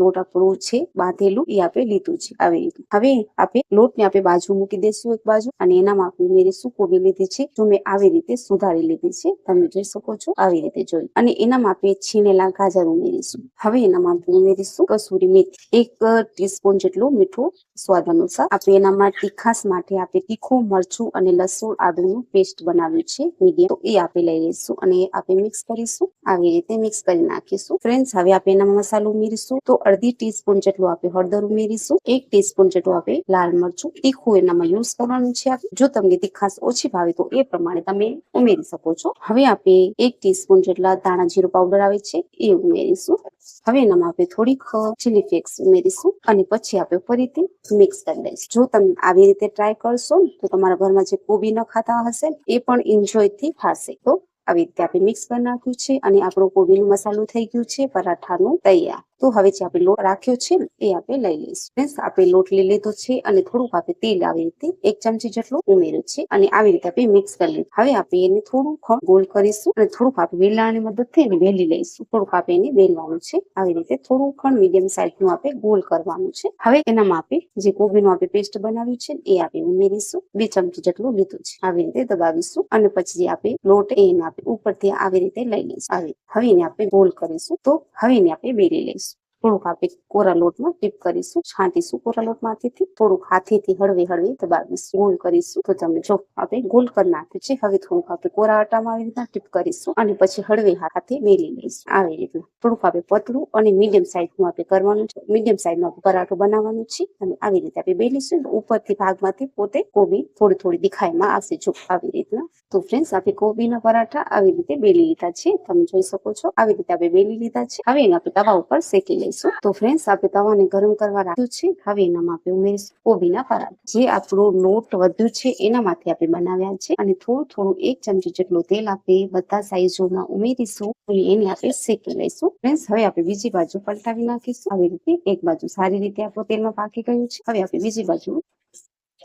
લોટ આપણું છે, બાંધેલું, એ આપણે લીધું છે. આવી રીતે. હવે આપણે લોટને આપણે બાજુ મૂકી દઈશું એક બાજુ અને એનામાં આપણે ઉમેરીશું કોબી લીધી છે. જો મેં આવી રીતે સુધારી લીધી છે, તમે જોઈ શકો છો, આવી રીતે જોઈ. અને એનામાં આપણે છીણેલા ગાજર ઉમેરીશું. હવે એનામાં આપણે ઉમેરીશું કસૂરી મેથી. એક ટીસ્પૂન જેટલું મીઠું સ્વાદ અનુસાર આપણે એનામાં તીખાસ માટે આપણે તીખું મરચું અને લસણ આદુનું પેસ્ટ બનાવ્યું છે, મીડિયમ. તો એ આપણે લઈ લઈશું અને આપણે મિક્સ કરીશું. આવી રીતે મિક્સ કરી નાખીશું. ફ્રેન્ડ્સ, હવે આપણે એનામાં મસાલો ઉમેરીશું. તો અડધી ટીસ્પૂન જેટલું આપણે હળદર ઉમેરીશું, એક ટીસ્પૂન જેટલું આપણે લાલ મરચું. તીખું એનામાં યુઝ કરવાનું છે જો તમને તીખાસ ઓછી ભાવે તો એ પ્રમાણે તમે ઉમેરી શકો છો. હવે આપણે એક ટીસ્પૂન જેટલા ધાણા જીરું પાવડર આવે છે, એ ઉમેરીશું. હવે એનામાં આપણે થોડીક ચીલી ફ્લેક્સ ઉમેરીશું અને પછી આપણે ફરીથી મિક્સ કરી દઈશું જો તમે આવી રીતે ટ્રાય કરશો તો તમારા ઘરમાં જે કોબી ન ખાતા હશે એ પણ એન્જોયથી ખાશે. તો આવી રીતે આપણે મિક્સ કરી નાખ્યું છે અને આપણો કોબીનું મસાલો થઈ ગયું છે, પરાઠાનું તૈયાર. તો હવે જે આપણે લોટ રાખ્યો છે ને, એ આપણે લઈ લઈશું. આપણે લોટ લઈ લીધો છે અને થોડુંક આપણે તેલ આવી રીતે એક ચમચી જેટલું ઉમેર્યું છે અને આવી રીતે આપણે મિક્સ કરી લીધું. હવે આપણે એને થોડુંક ગોલ કરીશું અને થોડુંક આપણે વેલણાની મદદથી વેલી લઈશું. થોડુંક આપણે એને વેલવાનું છે. આવી રીતે થોડું ખણ મીડિયમ સાઈઝનું આપણે ગોલ કરવાનું છે. હવે એનામાં આપણે જે કોબીનું આપણે પેસ્ટ બનાવ્યું છે એ આપણે ઉમેરીશું. બે ચમચી જેટલું લીધું છે. આવી રીતે દબાવીશું અને પછી આપણે લોટ એને આપણે ઉપરથી આવી રીતે લઈ લઈશું. આવી હવે એને આપણે ગોલ કરીશું તો હવે એને આપણે વેલી લઈશું. થોડુંક આપણે કોરા લોટમાં ટીપ કરીશું, છાંટીશું કોરા લોટમાંથી થોડુંક હાથેથી હળવી હળવી દબાવીશું ગોલ કરીશું. તો તમે જો, આપણે ગોલ કરી નાખ્યું છે. હવે થોડુંક આપણે કોરા આટામાં આવી રીતના ટીપ કરીશું અને પછી હળવી હાથે મેલી લઈશું. આવી રીતના. થોડુંક આપણે પતલું અને મીડિયમ સાઈઝનું આપણે કરવાનું છે. મીડિયમ સાઈઝનો આપણે પરાઠો બનાવવાનું છે અને આવી રીતે આપણે બેલીશું. ઉપરથી ભાગમાંથી પોતે કોબી થોડી થોડી દેખાયમાં આવશે. જો, આવી રીતના. તો ફ્રેન્ડ્સ આપણે કોબીના પરાઠા આવી રીતે બેલી લીધા છે. તમે જોઈ શકો છો. આવી રીતે આપણે બેલી લીધા છે. હવે આપણે તવા ઉપર શેકી લઈશું તો ફ્રેન્ડ્સ આપણે તવાને ગરમ કરવા રાખ્યું છે. હવે એનામાં આપણે ઉમેરીશું કોબીના પરાઠા. જે આપણો લોટ વધ્યું છે, એનામાંથી આપણે બનાવ્યા છે. અને થોડું થોડું એક ચમચી જેટલું તેલ આપણે બધા સાઈઝોમાં ઉમેરીશું. એને આપણે શેકી લઈશું ફ્રેન્ડ્સ હવે આપણે બીજી બાજુ પલટાવી નાખીશું. આવી રીતે એક બાજુ સારી રીતે આપણું તેલમાં પાકી ગયું છે. હવે આપણે બીજી બાજુ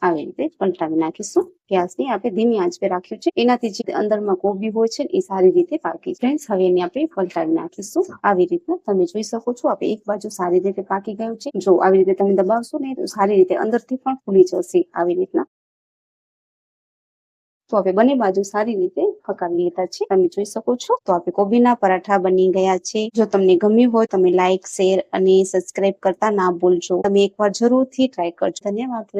આવી રીતે પલટાવી નાખીશું. ગેસની આપણે ધીમી આંચ પે રાખ્યું છે. એનાથી જે અંદરમાં કોબી હોય છે ને એ સારી રીતે પાકી ફ્રેન્ડ્સ, હવે એને આપણે પલટાવી નાખીશું. આવી રીતના તમે જોઈ શકો છો, આપણે એક બાજુ સારી રીતે પાકી ગયું છે. જો આવી રીતે તમે દબાવશો ને તો સારી રીતે અંદરથી પણ ફૂલી જશે આવી રીતના. તો આપણે બંને બાજુ સારી રીતે ફકાવી લીધા છે. તમે જોઈ શકો છો. તો આપણે કોબીના પરાઠા બની ગયા છે. જો તમને ગમ્યું હોય તમે લાઈક શેર અને સબસ્ક્રાઇબ કરતા ના ભૂલજો તમે એકવાર જરૂરથી ટ્રાય કરજો. ધન્યવાદ.